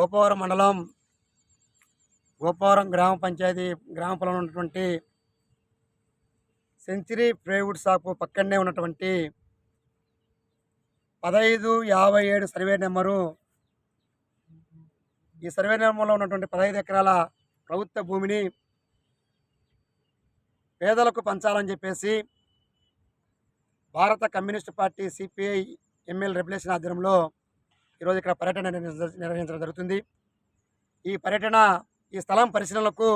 గోపవరం మండలం గోపవరం గ్రామ పంచాయతీ గ్రామ పొలంలో ఉన్నటువంటి సెంచరీ ప్రైవుడ్ షాపు పక్కనే ఉన్నటువంటి పదహైదు యాభై ఏడు సర్వే నెంబరు. ఈ సర్వే నెంబర్లో ఉన్నటువంటి పదహైదు ఎకరాల ప్రభుత్వ భూమిని పేదలకు పంచాలని చెప్పేసి భారత communist party CPI ML regulation ఆధ్వర్యంలో ఈరోజు ఇక్కడ పర్యటన నిర్వహించడం జరుగుతుంది. ఈ పర్యటన ఈ స్థలం పరిశీలనకు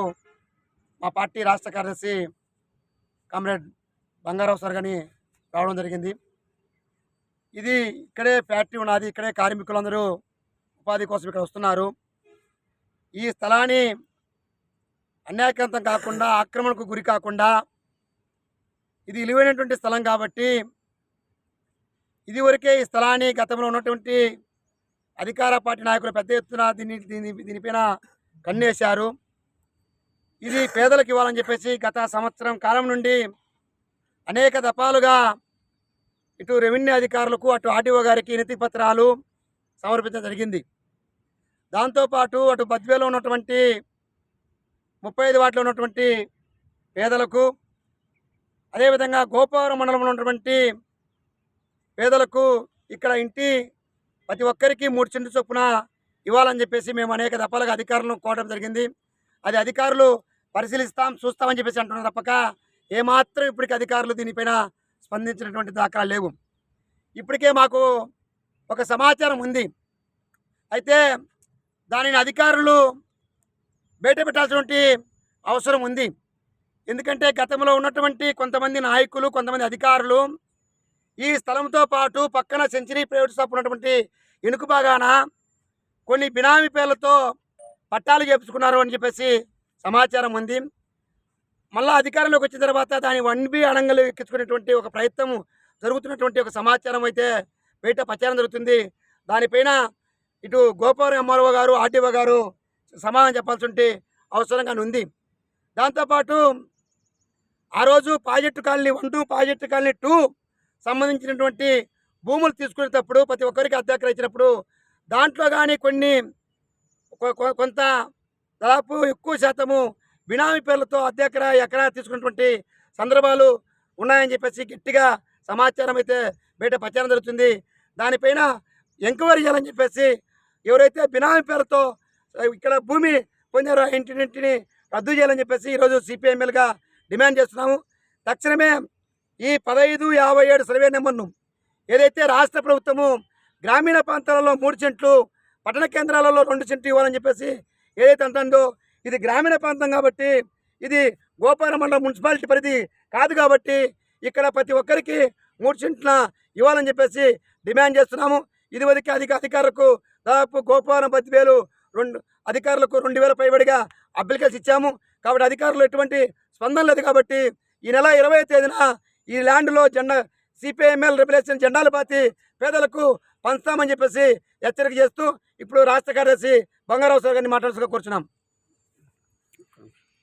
మా పార్టీ రాష్ట్ర కార్యదర్శి కామ్రేడ్ బంగారావు సార్ గాని రావడం జరిగింది. ఇది ఇక్కడే ఫ్యాక్టరీ ఉన్నది ఇక్కడే కార్మికులందరూ ఉపాధి కోసం ఇక్కడ వస్తున్నారు. ఈ స్థలాన్ని అన్యాయకంతం కాకుండా ఆక్రమణకు గురి కాకుండా ఇది విలువైనటువంటి స్థలం కాబట్టి ఇదివరకే ఈ స్థలాన్ని గతంలో ఉన్నటువంటి అధికార పార్టీ నాయకులు పెద్ద ఎత్తున దీన్ని దీని దీనిపైన కన్నేశారు. ఇది పేదలకు ఇవ్వాలని చెప్పేసి గత సంవత్సరం కాలం నుండి అనేక దఫాలుగా ఇటు రెవెన్యూ అధికారులకు అటు ఆర్టీఓ గారికి నితి పత్రాలు సమర్పించడం జరిగింది. దాంతోపాటు అటు బద్వేలో ఉన్నటువంటి ముప్పై ఐదు వాటిలో ఉన్నటువంటి పేదలకు అదేవిధంగా గోపవరం మండలంలో ఉన్నటువంటి పేదలకు ఇక్కడ ఇంటి ప్రతి ఒక్కరికి మూడు చెండు చొప్పున ఇవ్వాలని చెప్పేసి మేము అనేక దఫాలుగా అధికారులను కోరడం జరిగింది. అది అధికారులు పరిశీలిస్తాం చూస్తామని చెప్పేసి అంటున్నారు తప్పక. ఏమాత్రం ఇప్పటికి అధికారులు దీనిపైన స్పందించినటువంటి దాఖలాలు లేవు. ఇప్పటికే మాకు ఒక సమాచారం ఉంది. అయితే దానిని అధికారులు బయట పెట్టాల్సినటువంటి అవసరం ఉంది. ఎందుకంటే గతంలో ఉన్నటువంటి కొంతమంది నాయకులు కొంతమంది అధికారులు ఈ స్థలంతో పాటు పక్కన సెంచరీ ప్రైవేట్ షాప్ ఉన్నటువంటి ఇనుకు బాగాన కొన్ని బినామీ పేర్లతో పట్టాలు చేపించుకున్నారు అని చెప్పేసి సమాచారం ఉంది మళ్ళీ అధికారంలోకి వచ్చిన తర్వాత దాని వన్ బి అడంగలు ఎక్కించుకునేటువంటి ఒక ప్రయత్నం జరుగుతున్నటువంటి ఒక సమాచారం అయితే బయట ప్రచారం జరుగుతుంది. దానిపైన ఇటు గోపవరం ఎంఆర్ఓ గారు ఆర్టీఓ గారు సమాధానం చెప్పాల్సి ఉంటే అవసరంగా ఉంది. దాంతోపాటు ఆ రోజు project colony one two project colony two సంబంధించినటువంటి భూములు తీసుకునేటప్పుడు ప్రతి ఒక్కరికి అద్దెకర ఇచ్చినప్పుడు దాంట్లో కానీ కొన్ని కొ- కొంత దాదాపు ఎక్కువ శాతము బినామీ పేర్లతో అద్దెకరా ఎకరా తీసుకున్నటువంటి సందర్భాలు ఉన్నాయని చెప్పేసి గట్టిగా సమాచారం అయితే బయట ప్రచారం జరుగుతుంది. దానిపైన ఎంక్వైరీ చేయాలని చెప్పేసి ఎవరైతే బినామీ పేరుతో ఇక్కడ భూమి పొందారో ఆ ఇంటినింటిని రద్దు చేయాలని చెప్పేసి ఈరోజు సిపిఎంఎల్గా డిమాండ్ చేస్తున్నాము. తక్షణమే ఈ పదహైదు యాభై ఏడు సర్వే నెంబర్ను ఏదైతే రాష్ట్ర ప్రభుత్వము గ్రామీణ ప్రాంతాలలో మూడు సెంట్లు పట్టణ కేంద్రాలలో రెండు సెంట్లు ఇవ్వాలని చెప్పేసి ఏదైతే అంటుందో ఇది గ్రామీణ ప్రాంతం కాబట్టి ఇది గోపాల మండలం మున్సిపాలిటీ పరిధి కాదు కాబట్టి ఇక్కడ ప్రతి ఒక్కరికి మూడు సెంట్ల ఇవ్వాలని చెప్పేసి డిమాండ్ చేస్తున్నాము. ఇది వరకు అధిక అధికారులకు దాదాపు గోపాలం పది వేలు రెండు అధికారులకు రెండు వేల పైబడిగా అప్లికేషన్ ఇచ్చాము. కాబట్టి అధికారులు ఎటువంటి స్పందన లేదు కాబట్టి ఈ నెల ఇరవై తేదీన ఈ ల్యాండ్లో జెండా సిపిఐఎంఎల్ రెగ్యులేషన్ జెండాలు పాతి పేదలకు పంచుతామని చెప్పేసి హెచ్చరిక చేస్తూ ఇప్పుడు రాష్ట్ర కార్యదర్శి బంగారావు సార్ గారిని మాట్లాడుతూ కూర్చున్నాం.